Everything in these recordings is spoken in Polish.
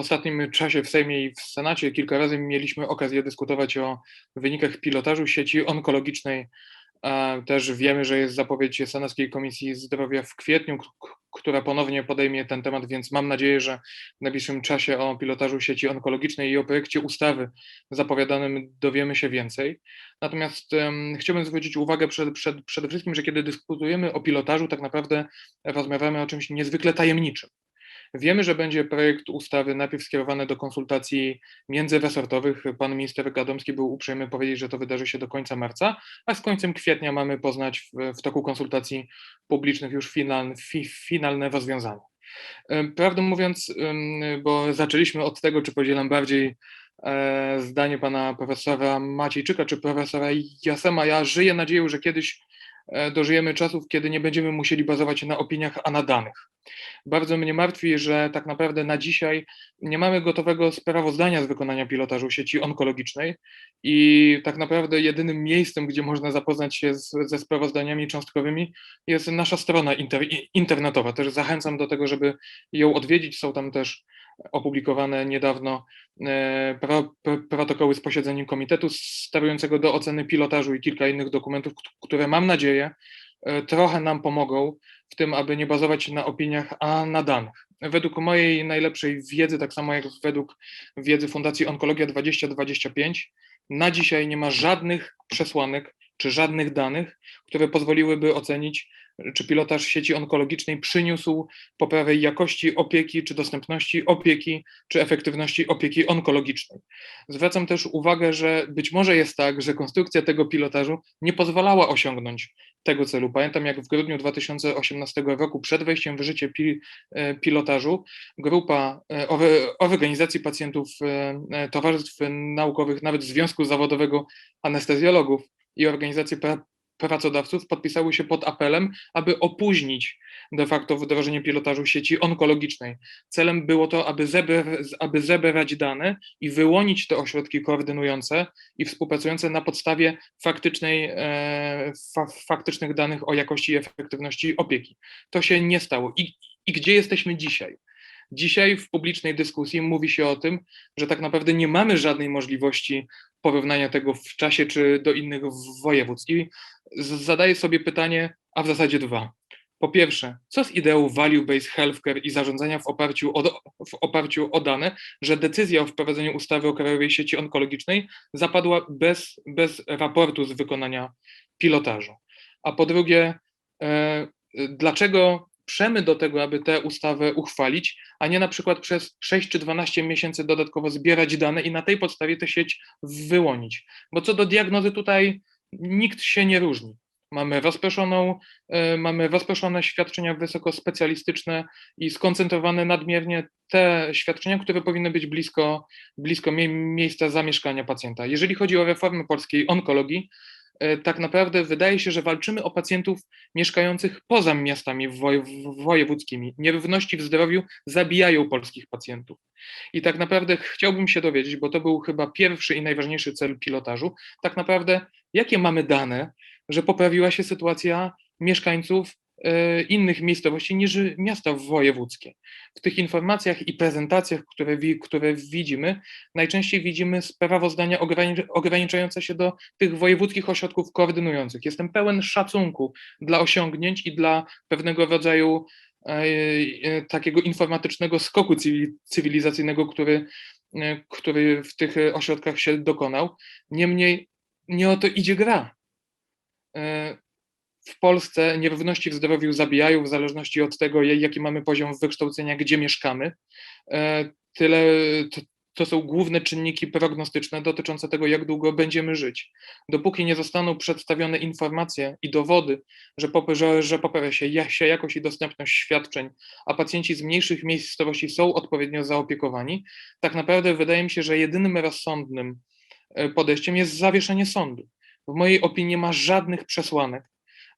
ostatnim czasie w Sejmie i w Senacie kilka razy mieliśmy okazję dyskutować o wynikach pilotażu sieci onkologicznej. Też wiemy, że jest zapowiedź Senackiej Komisji Zdrowia w kwietniu, która ponownie podejmie ten temat, więc mam nadzieję, że w najbliższym czasie o pilotażu sieci onkologicznej i o projekcie ustawy zapowiadanym dowiemy się więcej. Natomiast um, chciałbym zwrócić uwagę przed, przed, przede wszystkim, że kiedy dyskutujemy o pilotażu, tak naprawdę rozmawiamy o czymś niezwykle tajemniczym. Wiemy, że będzie projekt ustawy najpierw skierowany do konsultacji międzyresortowych. Pan minister Gadomski był uprzejmy powiedzieć, że to wydarzy się do końca marca, a z końcem kwietnia mamy poznać w, w toku konsultacji publicznych już final, fi, finalne rozwiązania. Prawdę mówiąc, bo zaczęliśmy od tego, czy podzielam bardziej e, zdanie pana profesora Maciejczyka czy profesora Jasema. Ja żyję nadzieją, że kiedyś e, dożyjemy czasów, kiedy nie będziemy musieli bazować na opiniach, a na danych. Bardzo mnie martwi, że tak naprawdę na dzisiaj nie mamy gotowego sprawozdania z wykonania pilotażu sieci onkologicznej i tak naprawdę jedynym miejscem, gdzie można zapoznać się z, ze sprawozdaniami cząstkowymi jest nasza strona inter, internetowa. Też zachęcam do tego, żeby ją odwiedzić. Są tam też opublikowane niedawno e, protokoły z posiedzeń Komitetu sterującego do oceny pilotażu i kilka innych dokumentów, które mam nadzieję e, trochę nam pomogą w tym, aby nie bazować na opiniach, a na danych. Według mojej najlepszej wiedzy, tak samo jak według wiedzy Fundacji Onkologia 2025, na dzisiaj nie ma żadnych przesłanek czy żadnych danych, które pozwoliłyby ocenić, czy pilotaż sieci onkologicznej przyniósł poprawę jakości opieki, czy dostępności opieki, czy efektywności opieki onkologicznej. Zwracam też uwagę, że być może jest tak, że konstrukcja tego pilotażu nie pozwalała osiągnąć tego celu. Pamiętam, jak w grudniu 2018 roku, przed wejściem w życie e, pilotażu, grupa e, organizacji pacjentów, e, towarzystw naukowych, nawet Związku Zawodowego Anestezjologów i organizacji pracodawców podpisały się pod apelem, aby opóźnić de facto wdrożenie pilotażu sieci onkologicznej. Celem było to, aby, zebrać, aby zebrać dane i wyłonić te ośrodki koordynujące i współpracujące na podstawie faktycznej, e, fa, faktycznych danych o jakości i efektywności opieki. To się nie stało. I, i gdzie jesteśmy dzisiaj? Dzisiaj w publicznej dyskusji mówi się o tym, że tak naprawdę nie mamy żadnej możliwości porównania tego w czasie czy do innych województw. I zadaję sobie pytanie, a w zasadzie dwa. Po pierwsze, co z ideą value-based healthcare i zarządzania w oparciu, o, w oparciu o dane, że decyzja o wprowadzeniu ustawy o krajowej sieci onkologicznej zapadła bez, bez raportu z wykonania pilotażu? A po drugie, e, dlaczego przemy do tego, aby tę ustawę uchwalić, a nie na przykład przez 6 czy 12 miesięcy dodatkowo zbierać dane i na tej podstawie tę sieć wyłonić? Bo co do diagnozy tutaj nikt się nie różni. Mamy rozproszoną, e, mamy rozproszone świadczenia wysokospecjalistyczne i skoncentrowane nadmiernie te świadczenia, które powinny być blisko, blisko miejsca zamieszkania pacjenta. Jeżeli chodzi o reformę polskiej onkologii, tak naprawdę wydaje się, że walczymy o pacjentów mieszkających poza miastami wojewódzkimi. Nierówności w zdrowiu zabijają polskich pacjentów. I tak naprawdę chciałbym się dowiedzieć, bo to był chyba pierwszy i najważniejszy cel pilotażu, tak naprawdę jakie mamy dane, że poprawiła się sytuacja mieszkańców e, innych miejscowości niż miasta wojewódzkie. W tych informacjach i prezentacjach, które, które widzimy, najczęściej widzimy sprawozdania ograniczające się do tych wojewódzkich ośrodków koordynujących. Jestem pełen szacunku dla osiągnięć i dla pewnego rodzaju e, e, takiego informatycznego skoku cywilizacyjnego, który, który w tych ośrodkach się dokonał. Niemniej nie o to idzie gra. W Polsce nierówności w zdrowiu zabijają w zależności od tego, jaki mamy poziom wykształcenia, gdzie mieszkamy. E, tyle, to, to są główne czynniki prognostyczne dotyczące tego, jak długo będziemy żyć. Dopóki nie zostaną przedstawione informacje i dowody, że, że, że poprawia się, się jakość i dostępność świadczeń, a pacjenci z mniejszych miejscowości są odpowiednio zaopiekowani, tak naprawdę wydaje mi się, że jedynym rozsądnym e, podejściem jest zawieszenie sądu w mojej opinii nie ma żadnych przesłanek,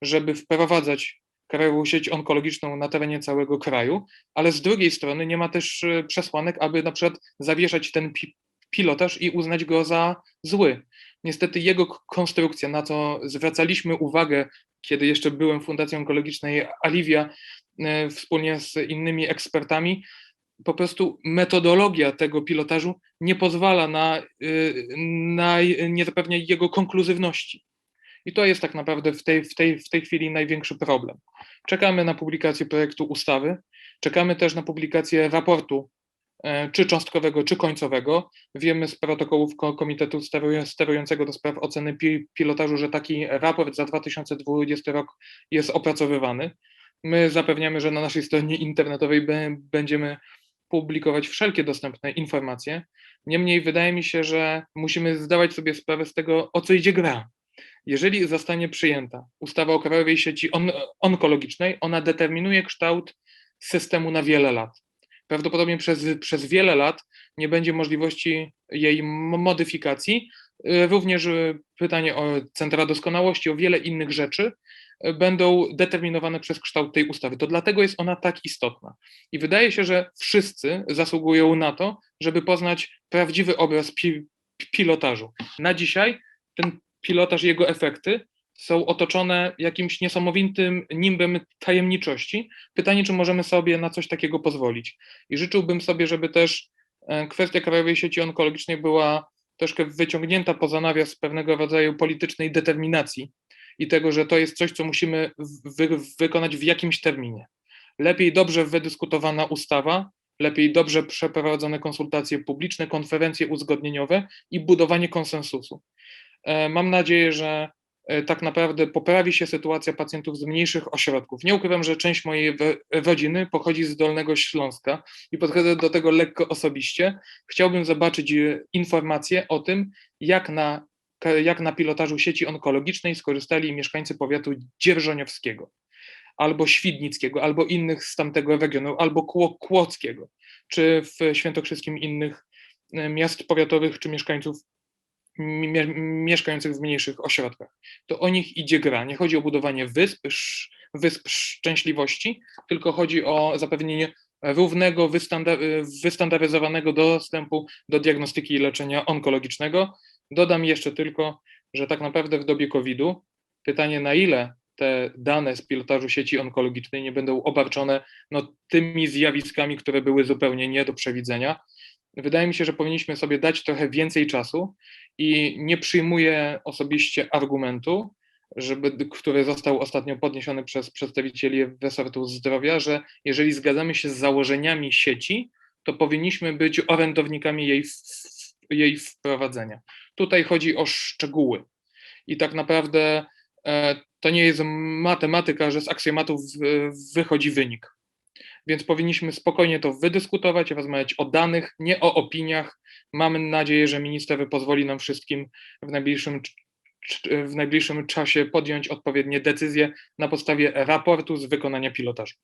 żeby wprowadzać krajową sieć onkologiczną na terenie całego kraju, ale z drugiej strony nie ma też e, przesłanek, aby na przykład zawieszać ten pi pilotaż i uznać go za zły. Niestety jego konstrukcja, na co zwracaliśmy uwagę, kiedy jeszcze byłem w Fundacji Onkologicznej Aliwia, e, wspólnie z innymi ekspertami, po prostu metodologia tego pilotażu nie pozwala na, y, na nie zapewnia jego konkluzywności. I to jest tak naprawdę w tej, w, tej, w tej chwili największy problem. Czekamy na publikację projektu ustawy, czekamy też na publikację raportu, e, czy cząstkowego, czy końcowego. Wiemy z protokołów Komitetu Sterującego do spraw oceny pilotażu, że taki raport za 2020 rok jest opracowywany. My zapewniamy, że na naszej stronie internetowej będziemy publikować wszelkie dostępne informacje. Niemniej wydaje mi się, że musimy zdawać sobie sprawę z tego, o co idzie gra. Jeżeli zostanie przyjęta ustawa o krajowej sieci on onkologicznej, ona determinuje kształt systemu na wiele lat. Prawdopodobnie przez, przez wiele lat nie będzie możliwości jej modyfikacji. Również pytanie o centra doskonałości, o wiele innych rzeczy, będą determinowane przez kształt tej ustawy. To dlatego jest ona tak istotna. I wydaje się, że wszyscy zasługują na to, żeby poznać prawdziwy obraz pi pilotażu. Na dzisiaj ten pilotaż i jego efekty są otoczone jakimś niesamowitym nimbem tajemniczości. Pytanie, czy możemy sobie na coś takiego pozwolić. I życzyłbym sobie, żeby też e, kwestia Krajowej Sieci Onkologicznej była troszkę wyciągnięta poza nawias pewnego rodzaju politycznej determinacji i tego, że to jest coś, co musimy wy wykonać w jakimś terminie. Lepiej dobrze wydyskutowana ustawa, lepiej dobrze przeprowadzone konsultacje publiczne, konferencje uzgodnieniowe i budowanie konsensusu. E, mam nadzieję, że e, tak naprawdę poprawi się sytuacja pacjentów z mniejszych ośrodków. Nie ukrywam, że część mojej rodziny pochodzi z Dolnego Śląska i podchodzę do tego lekko osobiście. Chciałbym zobaczyć e, informacje o tym, jak na jak na pilotażu sieci onkologicznej skorzystali mieszkańcy powiatu dzierżoniowskiego, albo świdnickiego, albo innych z tamtego regionu, albo kłodzkiego, czy w świętokrzyskim innych miast powiatowych, czy mieszkańców mieszkających w mniejszych ośrodkach. To o nich idzie gra. Nie chodzi o budowanie wysp, wysp szczęśliwości, tylko chodzi o zapewnienie równego, wystandaryzowanego dostępu do diagnostyki i leczenia onkologicznego, Dodam jeszcze tylko, że tak naprawdę w dobie COVID-u pytanie, na ile te dane z pilotażu sieci onkologicznej nie będą obarczone no, tymi zjawiskami, które były zupełnie nie do przewidzenia. Wydaje mi się, że powinniśmy sobie dać trochę więcej czasu i nie przyjmuję osobiście argumentu, żeby, który został ostatnio podniesiony przez przedstawicieli resortu zdrowia, że jeżeli zgadzamy się z założeniami sieci, to powinniśmy być orędownikami jej, jej wprowadzenia. Tutaj chodzi o szczegóły. I tak naprawdę e, to nie jest matematyka, że z aksjomatów wychodzi wynik. Więc powinniśmy spokojnie to wydyskutować, rozmawiać o danych, nie o opiniach. Mamy nadzieję, że minister pozwoli nam wszystkim w najbliższym, w najbliższym czasie podjąć odpowiednie decyzje na podstawie raportu z wykonania pilotażu.